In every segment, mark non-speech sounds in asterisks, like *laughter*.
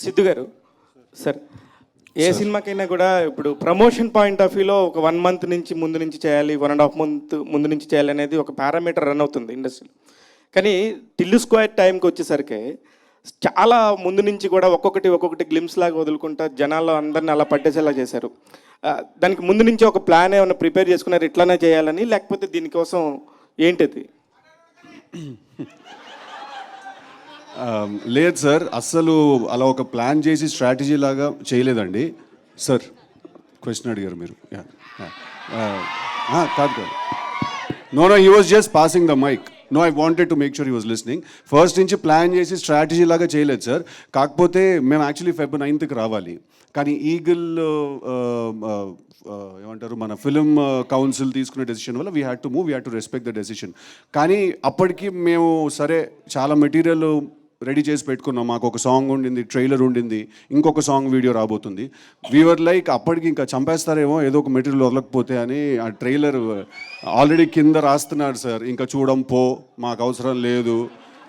Siddhu garu sir ఏ సినిమాకైనా కూడా ఇప్పుడు promotion point of వ్యూలో ఒక వన్ మంత్ నుంచి ముందు నుంచి చేయాలి వన్ అండ్ హాఫ్ మంత్ ముందు నుంచి చేయాలి అనేది ఒక పారామీటర్ రన్ అవుతుంది ఇండస్ట్రీలో కానీ టిల్లు స్క్వేర్ టైంకి వచ్చేసరికి చాలా ముందు నుంచి కూడా ఒక్కొక్కటి ఒక్కొక్కటి గ్లిమ్స్ లాగా వదులుకుంటా జనాల్లో అందరిని అలా పట్టేసేలా చేశారు. దానికి ముందు నుంచి ఒక ప్లాన్ ఏమైనా ప్రిపేర్ చేసుకున్నారు ఇట్లానే చేయాలని లేకపోతే దీనికోసం ఏంటిది? *coughs* లేదు సార్ అస్సలు అలా ఒక ప్లాన్ చేసి స్ట్రాటజీ లాగా చేయలేదండి. సార్ క్వశ్చన్ అడిగారు మీరు. కాదు కాదు. No no he was just passing the mic no I wanted to make sure he was listening first నుంచి ప్లాన్ చేసి స్ట్రాటజీ లాగా చేయలేదు సార్. కాకపోతే మేము యాక్చువల్లీ ఫెబ్ నైన్త్కి రావాలి. కానీ ఈగిల్ uh, uh, uh, ఏమంటారు మన ఫిలిం కౌన్సిల్ తీసుకునే డెసిషన్ వల్ల we had to move we had to respect the decision కానీ అప్పటికి మేము సరే చాలా మెటీరియల్ రెడీ చేసి పెట్టుకున్నాం. మాకు ఒక సాంగ్ ఉండింది ట్రైలర్ ఉండింది ఇంకొక సాంగ్ వీడియో రాబోతుంది. వీవర్ లైక్ అప్పటికి ఇంకా చంపేస్తారేమో ఏదో ఒక మెటీరియల్ వదలకపోతే అని ఆ ట్రైలర్ ఆల్రెడీ కింద రాస్తున్నాడు సార్. ఇంకా చూడం పో మాకు అవసరం లేదు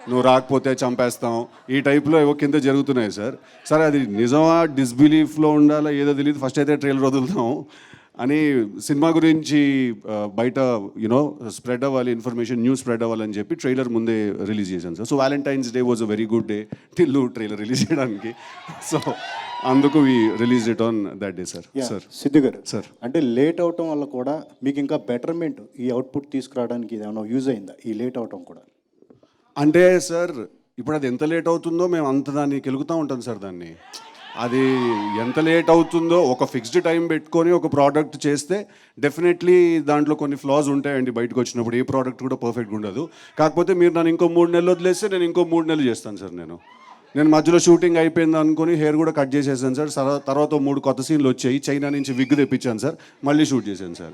నువ్వు రాకపోతే చంపేస్తాం. ఈ టైప్లో ఏవో కింద జరుగుతున్నాయి సార్. సరే అది నిజమా డిస్బిలీఫ్లో ఉండాలా ఏదో తెలియదు ఫస్ట్ అయితే ట్రైలర్ వదులుతాం. అని సినిమా గురించి బయట యునో స్ప్రెడ్ అవ్వాలి ఇన్ఫర్మేషన్ న్యూస్ స్ప్రెడ్ అవ్వాలని చెప్పి ట్రైలర్ ముందే రిలీజ్ చేశాను sir. So valentine's day was a very good day Tillu trailer release చేయడానికి. సో అందుకు we release it on that day sir sir Siddhu garu sir. అంటే late అవటం వల్ల కూడా మీకు ఇంకా బెటర్మెంట్ ఈ అవుట్పుట్ తీసుకురావడానికి ఏమైనా యూజ్ అయిందా? ఈ లేట్ అవటం కూడా? అంటే సార్ ఇప్పుడు అది ఎంత లేట్ అవుతుందో మేము అంత దాన్ని కెలుగుతూ ఉంటాం సార్ దాన్ని. అది ఎంత లేట్ అవుతుందో ఒక ఫిక్స్డ్ టైం పెట్టుకొని ఒక ప్రోడక్ట్ చేస్తే డెఫినెట్లీ దాంట్లో కొన్ని ఫ్లాస్ ఉంటాయండి బయటకు వచ్చినప్పుడు. ఏ ప్రోడక్ట్ కూడా పర్ఫెక్ట్గా ఉండదు. కాకపోతే మీరు నన్ను ఇంకో మూడు నెలలు వదిలేస్తే నేను ఇంకో మూడు నెలలు చేస్తాను సార్ నేను. నేను మధ్యలో షూటింగ్ అయిపోయింది అనుకుని హెయిర్ కూడా కట్ చేసేసాను సార్. తర్వాత మూడు కొత్త సీన్లు వచ్చాయి. చైనా నుంచి విగ్ తెప్పించాను సార్. మళ్ళీ షూట్ చేశాను సార్.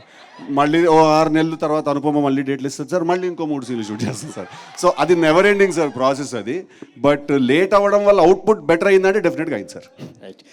మళ్ళీ ఓ ఆరు నెలల తర్వాత అనుపమ మళ్ళీ డేట్లు ఇస్తుంది సార్. మళ్ళీ ఇంకో మూడు సీన్లు షూట్ చేస్తాను సార్. సో అది నెవర్ ఎండింగ్ సార్ ప్రాసెస్ అది. బట్ లేట్ అవ్వడం వల్ల అవుట్పుట్ బెటర్ అయిందంటే డెఫినెట్గా అయింది సార్. రైట్